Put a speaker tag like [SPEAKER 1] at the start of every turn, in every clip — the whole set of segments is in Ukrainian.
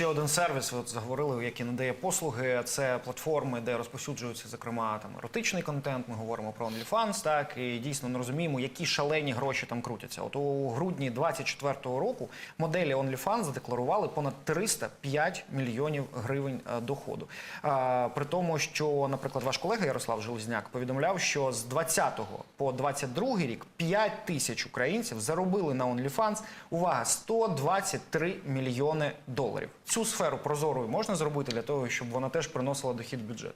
[SPEAKER 1] ще один сервіс. Ви заговорили, який надає послуги. Це платформи, де розповсюджується зокрема там еротичний контент. Ми говоримо про OnlyFans, так і дійсно не розуміємо, які шалені гроші там крутяться. От у грудні 24-го року моделі OnlyFans задекларували понад 305 мільйонів гривень е, доходу. А, при тому, що, наприклад, ваш колега Ярослав Железняк повідомляв, що з 20 по 22 рік 5 тисяч українців заробили на OnlyFans, увага, 123 мільйони доларів. Цю сферу прозорою можна зробити для того, щоб вона теж приносила дохід в бюджет.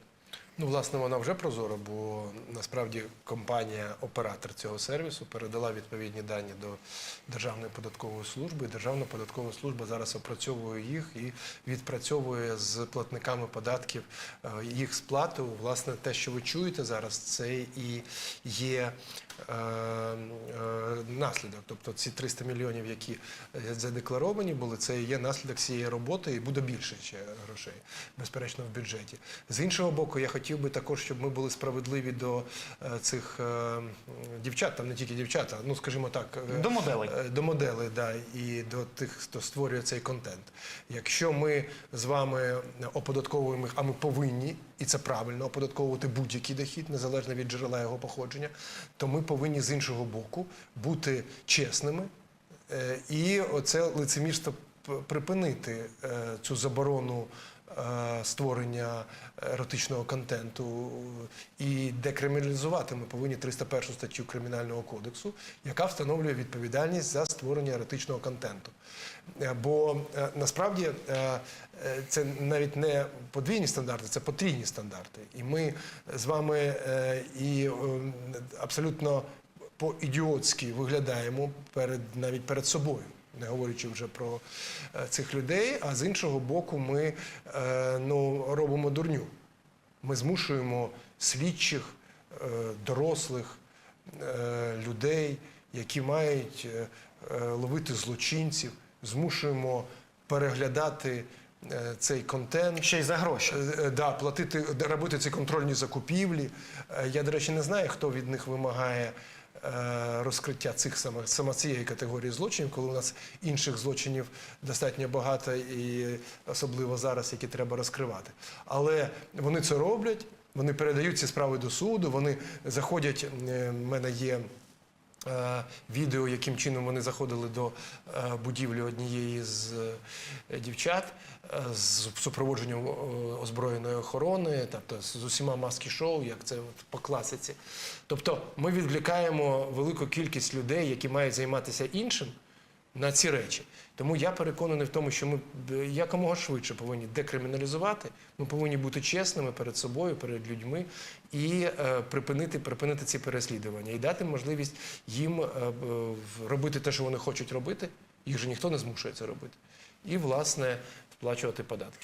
[SPEAKER 2] Ну, власне, вона вже прозора, бо насправді компанія, оператор цього сервісу, передала відповідні дані до Державної податкової служби. Державна податкова служба зараз опрацьовує їх і відпрацьовує з платниками податків е, їх сплату. Власне, те, що ви чуєте зараз, це і є е, е, наслідок. Тобто ці 300 мільйонів, які е, задекларовані були, це є наслідок цієї роботи, і буде більше ще грошей, безперечно, в бюджеті. З іншого боку, я хотів би також, щоб ми були справедливі до е, цих е, дівчат, там не тільки дівчата, ну скажімо так, е,
[SPEAKER 1] До моделей.
[SPEAKER 2] До моделей, да, і до тих, хто створює цей контент. Якщо ми з вами оподатковуємо їх, а ми повинні, і це правильно, оподатковувати будь-який дохід, незалежно від джерела його походження, то ми повинні з іншого боку бути чесними і оце лицемірство припинити цю заборону. Е, Створення еротичного контенту і декриміналізувати ми повинні 301 статтю Кримінального кодексу, яка встановлює відповідальність за створення еротичного контенту. Е, Бо е, насправді це навіть не подвійні стандарти, це потрійні стандарти. І ми з вами і абсолютно по-ідіотськи виглядаємо перед навіть перед собою. Не говорячи вже про е, цих людей, а з іншого боку, ми е, ну, робимо дурню. Ми змушуємо слідчих, е, дорослих людей, які мають ловити злочинців, змушуємо переглядати цей контент.
[SPEAKER 1] Ще й за гроші.
[SPEAKER 2] Да, платити, робити ці контрольні закупівлі. Я, до речі, не знаю, хто від них вимагає розкриття цих саме, саме цієї категорії злочинів, коли у нас інших злочинів достатньо багато і особливо зараз, які треба розкривати. Але вони це роблять, вони передають ці справи до суду, вони заходять. е, В мене є е, відео, яким чином вони заходили до е, будівлі однієї з е, дівчат е, з супроводженням е, озброєної охорони, тобто з усіма маски-шоу, як це по класиці. Тобто ми відвлікаємо велику кількість людей, які мають займатися іншим. На ці речі. Тому я переконаний в тому, що ми е, якомога швидше повинні декриміналізувати. Ми повинні бути чесними перед собою, перед людьми і е, припинити, припинити ці переслідування і дати можливість їм е, е, робити те, що вони хочуть робити. Їх же ніхто не змушує це робити. І, власне, сплачувати податки.